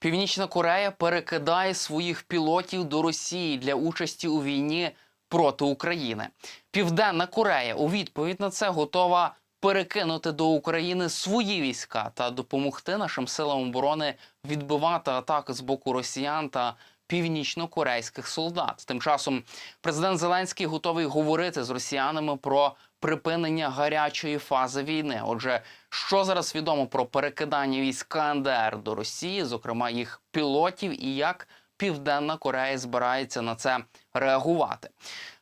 Північна Корея перекидає своїх пілотів до Росії для участі у війні проти України. Південна Корея у відповідь на це готова перекинути до України свої війська та допомогти нашим силам оборони відбивати атаки з боку росіян та північно-корейських солдат. Тим часом президент Зеленський готовий говорити з росіянами про припинення гарячої фази війни. Отже, що зараз відомо про перекидання військ КНДР до Росії, зокрема їх пілотів, і як Південна Корея збирається на це реагувати.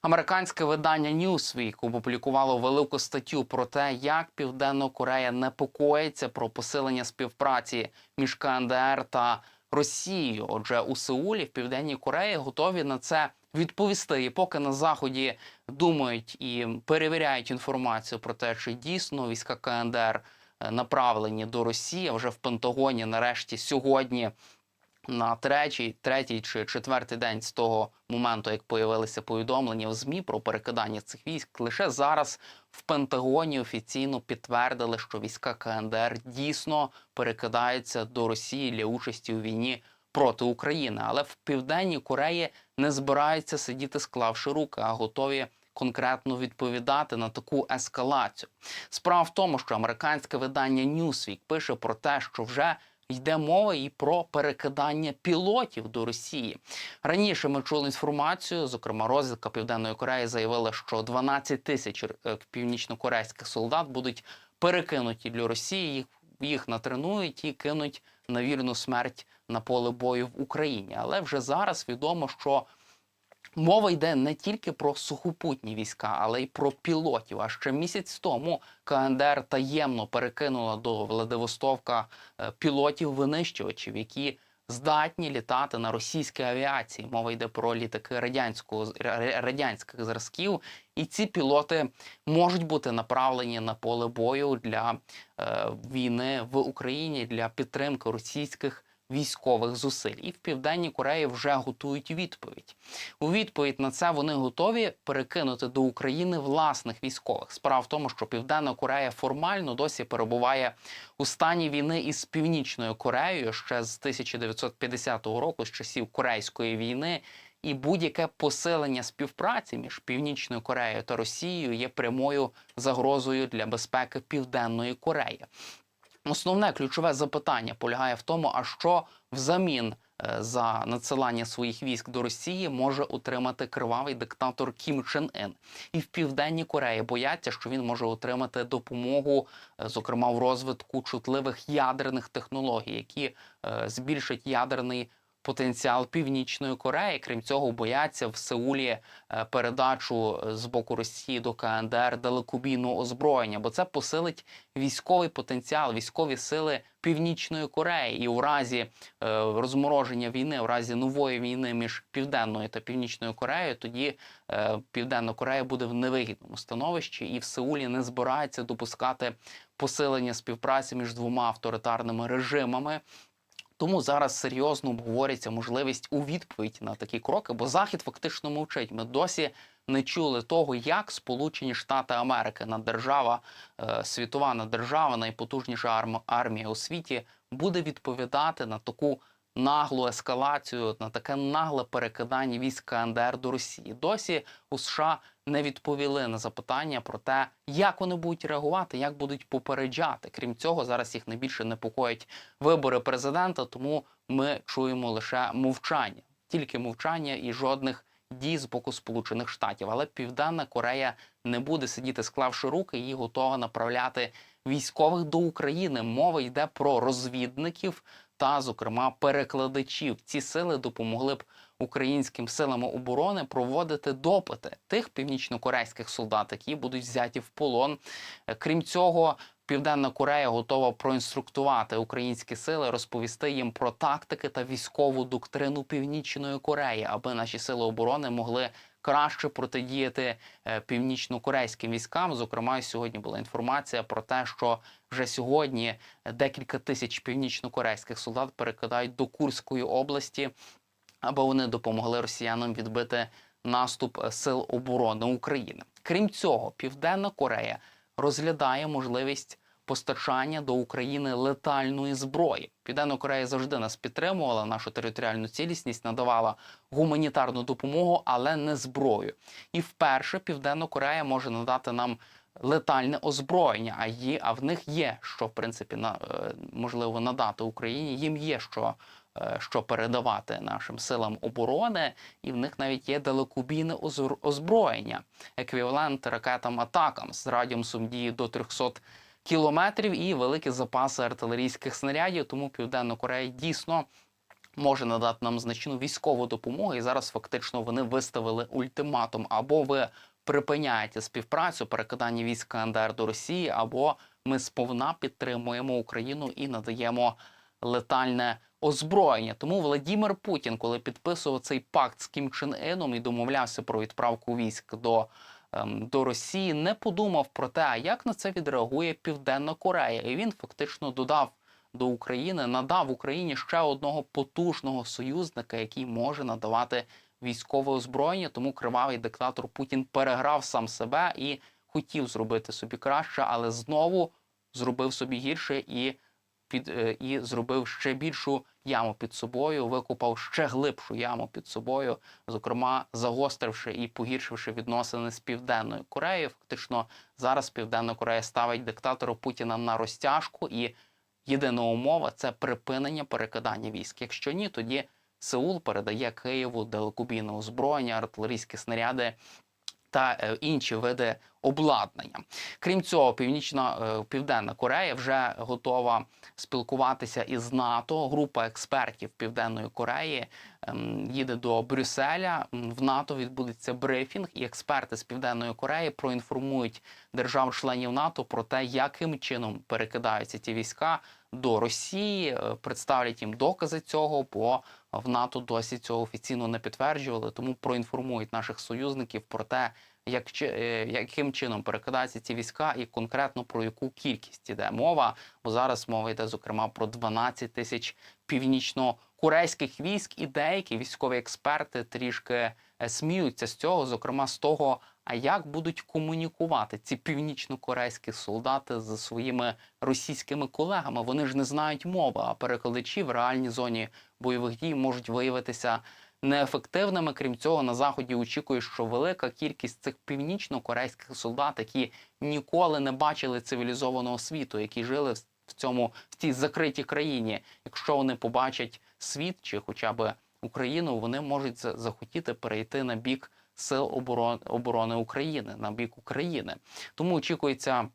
Американське видання Newsweek опублікувало велику статтю про те, як Південна Корея непокоїться про посилення співпраці між КНДР та Росією. Отже, у Сеулі в Південній Кореї готові на це відповісти. І поки на заході думають і перевіряють інформацію про те, чи дійсно війська КНДР е, направлені до Росії, вже в Пентагоні нарешті сьогодні. На третій, третій чи четвертий день з того моменту, як появилися повідомлення в змі про перекидання цих військ, лише зараз в Пентагоні офіційно підтвердили, що війська КНДР дійсно перекидаються до Росії для участі у війні проти України. Але в південній Кореї не збираються сидіти, склавши руки, а готові конкретно відповідати на таку ескалацію. Справа в тому, що американське видання Newsweek пише про те, що вже Йде мова і про перекидання пілотів до Росії. Раніше ми чули інформацію, зокрема, розвідка Південної Кореї заявила, що 12 тисяч е, північнокорейських солдат будуть перекинуті для Росії. Їх, їх натренують і кинуть на вірну смерть на поле бою в Україні. Але вже зараз відомо, що Мова йде не тільки про сухопутні війська, але й про пілотів. А ще місяць тому КНДР таємно перекинула до Владивостовка е, пілотів винищувачів, які здатні літати на російській авіації. Мова йде про літаки радянського ра- радянських зразків, і ці пілоти можуть бути направлені на поле бою для е, війни в Україні для підтримки російських військових зусиль. І в південній Кореї вже готують відповідь. У відповідь на це вони готові перекинути до України власних військових. Справа в тому, що Південна Корея формально досі перебуває у стані війни із Північною Кореєю ще з 1950 року, з часів Корейської війни. І будь-яке посилення співпраці між Північною Кореєю та Росією є прямою загрозою для безпеки Південної Кореї. Основне ключове запитання полягає в тому, а що взамін е, за надсилання своїх військ до Росії може отримати кривавий диктатор Кім Чен Ін. І в південній Кореї бояться, що він може отримати допомогу, е, зокрема в розвитку чутливих ядерних технологій, які е, збільшать ядерний. Потенціал північної Кореї, крім цього, бояться в Сеулі е, передачу е, з боку Росії до КНДР далекобійного озброєння, бо це посилить військовий потенціал, військові сили Північної Кореї, і у разі е, розмороження війни, у разі нової війни між південною та північною Кореєю, тоді Південна Корея буде в невигідному становищі, і в Сеулі не збирається допускати посилення співпраці між двома авторитарними режимами. Тому зараз серйозно обговорюється можливість у відповідь на такі кроки, бо Захід фактично мовчить. Ми досі не чули того, як Сполучені Штати Америки, наддержава, е, світова наддержава, найпотужніша арм- армія у світі, буде відповідати на таку наглу ескалацію, на таке нагле перекидання військ КНДР до Росії. Досі у США не відповіли на запитання про те, як вони будуть реагувати, як будуть попереджати. Крім цього, зараз їх найбільше непокоїть вибори президента, тому ми чуємо лише мовчання, тільки мовчання і жодних дій з боку Сполучених Штатів. Але Південна Корея не буде сидіти, склавши руки, і готова направляти військових до України. Мова йде про розвідників та, зокрема, перекладачів. Ці сили допомогли б українським силам оборони проводити допити тих північнокорейських солдат, які будуть взяті в полон. Е, Крім цього, Південна Корея готова проінструктувати українські сили, розповісти їм про тактики та військову доктрину Північної Кореї, аби наші сили оборони могли краще протидіяти е, північно-корейським військам. Зокрема, сьогодні була інформація про те, що вже сьогодні декілька тисяч північно-корейських солдат перекидають до Курської області, аби вони допомогли росіянам відбити наступ е, сил оборони України. Крім цього, Південна Корея розглядає можливість постачання до України летальної зброї. Південна Корея завжди нас підтримувала, нашу територіальну цілісність надавала гуманітарну допомогу, але не зброю. І вперше Південна Корея може надати нам летальне озброєння. А є, а в них є що в принципі на е, можливо надати Україні. Їм є що. Е, Що передавати нашим силам оборони, і в них навіть є далекобійне озбро- озброєння, еквівалент ракетам атакам з радіусом дії до 300 кілометрів і великі запаси артилерійських снарядів. Тому Південна Корея дійсно може надати нам значну військову допомогу. І зараз фактично вони виставили ультиматум: або ви припиняєте співпрацю, перекидання військ КНДР до Росії, або ми сповна підтримуємо Україну і надаємо летальне озброєння. Тому Владімир Путін, коли підписував цей пакт з Кім Чен Іном і домовлявся про відправку військ до, ем, до Росії, не подумав про те, як на це відреагує Південна Корея. І він фактично додав до України, надав Україні ще одного потужного союзника, який може надавати військове озброєння. Тому кривавий диктатор Путін переграв сам себе і хотів зробити собі краще, але знову зробив собі гірше і під е, і зробив ще більшу яму під собою, викопав ще глибшу яму під собою, зокрема загостривши і погіршивши відносини з південною Кореєю. Фактично зараз Південна Корея ставить диктатору Путіна на розтяжку, і єдина умова це припинення перекидання військ. Якщо ні, тоді Сеул передає Києву далекобійне озброєння, артилерійські снаряди та е, інші види обладнання. Крім цього, північна е, південна Корея вже готова спілкуватися із НАТО. Група експертів Південної Кореї ем, їде до Брюсселя. В НАТО відбудеться брифінг, і експерти з Південної Кореї проінформують держав-членів НАТО про те, яким чином перекидаються ті війська до Росії, е, представлять їм докази цього, бо в НАТО досі цього офіційно не підтверджували. Тому проінформують наших союзників про те, як е, яким чином перекидаються ці війська, і конкретно про яку кількість іде мова. Бо зараз мова йде зокрема про 12 тисяч північно-корейських військ, і деякі військові експерти трішки е, сміються з цього, зокрема з того, а як будуть комунікувати ці північно-корейські солдати з своїми російськими колегами. Вони ж не знають мови, а перекладачі в реальній зоні бойових дій можуть виявитися неефективними. Крім цього, на заході очікує, що велика кількість цих північно-корейських солдат, які ніколи не бачили цивілізованого світу, які жили в цьому в цій закритій країні. Якщо вони побачать світ чи хоча б Україну, вони можуть захотіти перейти на бік сил оборони України, на бік України. Тому очікується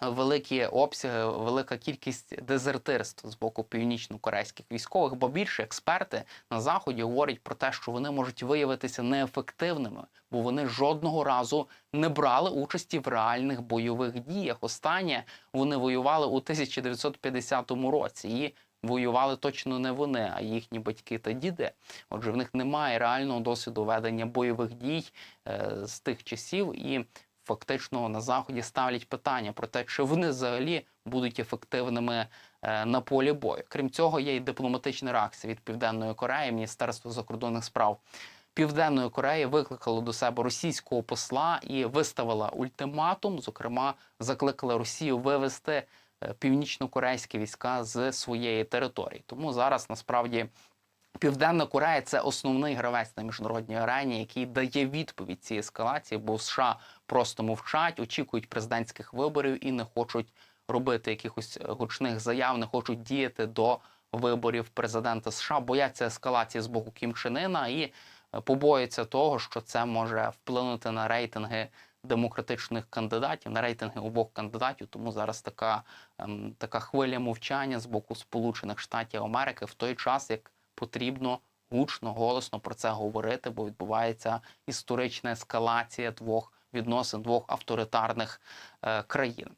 великі обсяги, велика кількість дезертирств з боку північно-корейських військових, бо більше експерти на заході говорять про те, що вони можуть виявитися неефективними, бо вони жодного разу не брали участі в реальних бойових діях. Останнє вони воювали у 1950 році і. Воювали точно не вони, а їхні батьки та діди. Отже, в них немає реального досвіду ведення бойових дій е, з тих часів, і фактично на заході ставлять питання про те, чи вони взагалі будуть ефективними е, на полі бою. Крім цього, є й дипломатична реакція від Південної Кореї, Міністерство закордонних справ. Південної Кореї викликало до себе російського посла і виставила ультиматум. Зокрема, закликала Росію вивести е, північно-корейські війська з своєї території. Тому зараз насправді Південна Корея це основний гравець на міжнародній арені, який дає відповідь цій ескалації, бо США просто мовчать, очікують президентських виборів і не хочуть робити якихось е, гучних заяв, не хочуть діяти до виборів президента США, бояться ескалації з боку Кім Чен Ына і е, побоюються того, що це може вплинути на рейтинги демократичних кандидатів, на рейтинги обох кандидатів. Тому зараз така, ем, така хвиля мовчання з боку Сполучених Штатів Америки в той час, як потрібно гучно, голосно про це говорити, бо відбувається історична ескалація двох відносин двох авторитарних е, країн.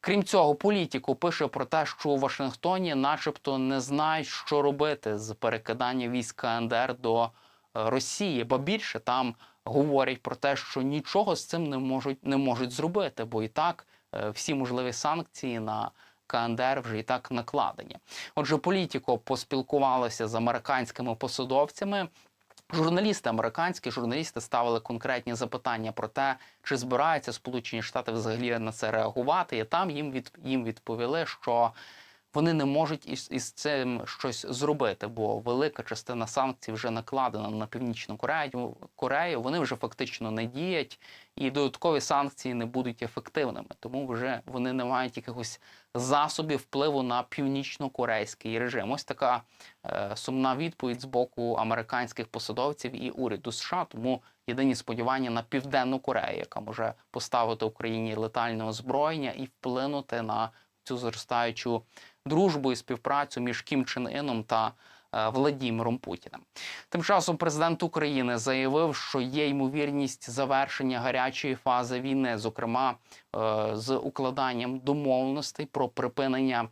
Крім цього, політику пише про те, що у Вашингтоні, начебто, не знають, що робити з перекидання військ КНДР до е, Росії, бо більше там говорять про те, що нічого з цим не можуть не можуть зробити, бо і так е, всі можливі санкції на КНДР вже і так накладені. Отже, політико поспілкувалося з американськими посадовцями. Журналісти, американські журналісти ставили конкретні запитання про те, чи збираються Сполучені Штати взагалі на це реагувати. І там їм від їм відповіли, що вони не можуть із, із цим щось зробити, бо велика частина санкцій вже накладена на північну Корею. Корею. Вони вже фактично не діють, і додаткові санкції не будуть ефективними. Тому вже вони не мають якихось засобів впливу на північно-корейський режим. Ось така е, сумна відповідь з боку американських посадовців і уряду США. Тому єдині сподівання на південну Корею, яка може поставити Україні летальне озброєння і вплинути на цю зростаючу дружбу і співпрацю між Кім Чен Іном та е, Владіміром Путіним. Тим часом президент України заявив, що є ймовірність завершення гарячої фази війни, зокрема е, з укладанням домовленостей про припинення.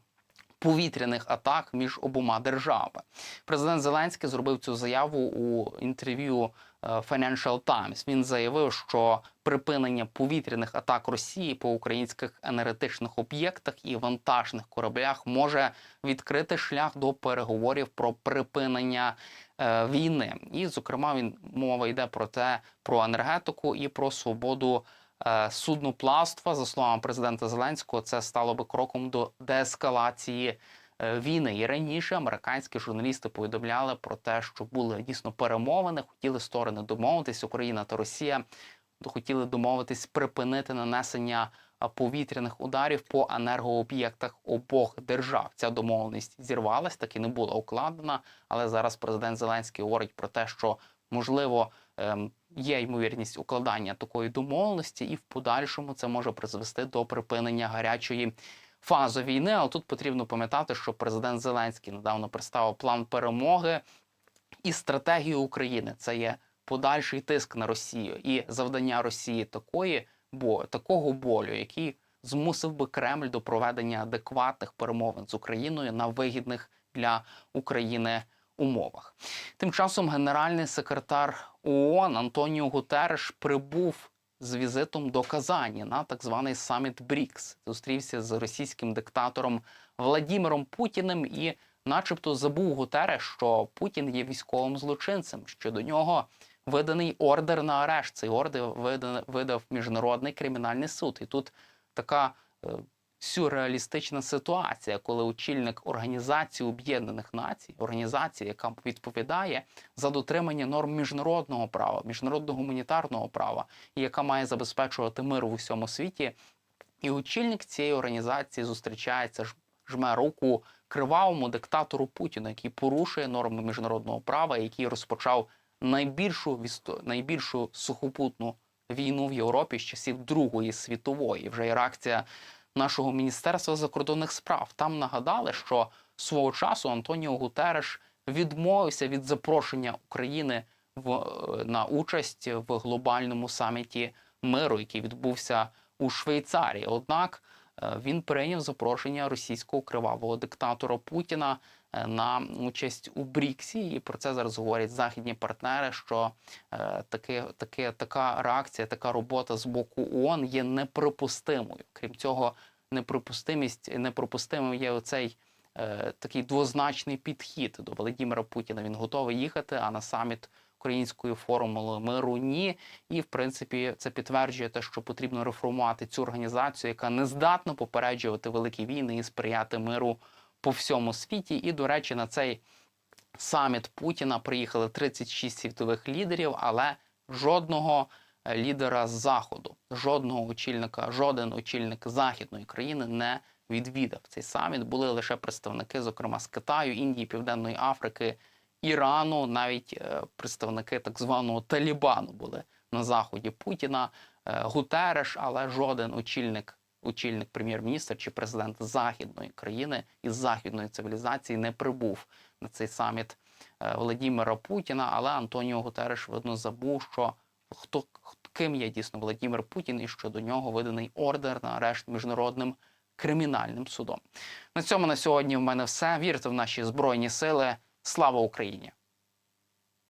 Повітряних атак між обома державами президент Зеленський зробив цю заяву у інтерв'ю Financial Times. Він заявив, що припинення повітряних атак Росії по українських енергетичних об'єктах і вантажних кораблях може відкрити шлях до переговорів про припинення е, війни. І, зокрема, він мова йде про те, про енергетику і про свободу. е, Судноплавства, за словами президента Зеленського, це стало би кроком до деескалації е, війни. І раніше американські журналісти повідомляли про те, що були дійсно перемовини, хотіли сторони домовитись, Україна та Росія хотіли домовитись припинити нанесення повітряних ударів по енергооб'єктах обох держав. Ця домовленість зірвалась, так і не була укладена. Але зараз президент Зеленський говорить про те, що можливо ем, є ймовірність укладання такої домовленості, і в подальшому це може призвести до припинення гарячої. Фази війни, але тут потрібно пам'ятати, що президент Зеленський недавно представив план перемоги і стратегію України. Це є подальший тиск на Росію і завдання Росії такої, бо такого болю, який змусив би Кремль до проведення адекватних перемовин з Україною на вигідних для України умовах. Тим часом генеральний секретар ООН Антоніо Гутереш прибув з візитом до Казані на так званий саміт БРІКС. Зустрівся з російським диктатором Владіміром Путіним і, начебто, забув Гутере, що Путін є військовим злочинцем, що до нього виданий ордер на арешт. Цей ордер видав, видав міжнародний кримінальний суд. І тут така е, сюрреалістична ситуація, коли очільник Організації Об'єднаних Націй, організації, яка відповідає за дотримання норм міжнародного права, міжнародного гуманітарного права, і яка має забезпечувати мир у всьому світі. І очільник цієї організації зустрічається жме руку кривавому диктатору Путіну, який порушує норми міжнародного права, який розпочав найбільшу в найбільшу сухопутну війну в Європі з часів Другої світової. Вже є реакція нашого міністерства закордонних справ. Там нагадали, що свого часу Антоніо Гутереш відмовився від запрошення України в, е, на участь в глобальному саміті миру, який відбувся у Швейцарії. Однак він прийняв запрошення російського кривавого диктатора Путіна е, на участь у Бріксі. І про це зараз говорять західні партнери. Що е, таке, таке, така реакція, така робота з боку ООН є неприпустимою. Крім цього, неприпустимість неприпустимим є оцей. е, Такий двозначний підхід до Володимира Путіна. Він готовий їхати, а на саміт української формули миру ні. І в принципі це підтверджує те, що потрібно реформувати цю організацію, яка не здатна попереджувати великі війни і сприяти миру по всьому світі. І, до речі, на цей саміт Путіна приїхали 36 світових лідерів, але жодного е, лідера з заходу, жодного очільника, жоден очільник західної країни не відвідав цей саміт. Були лише представники, зокрема з Китаю, Індії, Південної Африки, Ірану, навіть е, представники так званого Талібану були на заході Путіна, е, Гутереш, але жоден очільник, очільник прем'єр-міністр чи президент західної країни із західної цивілізації не прибув на цей саміт е, Володимира Путіна. Але Антоніо Гутереш видно забув, що хто ким є дійсно Володимир Путін, і що до нього виданий ордер на арешт міжнародним кримінальним судом. На цьому на сьогодні в мене все. Вірте в наші збройні сили. Слава Україні!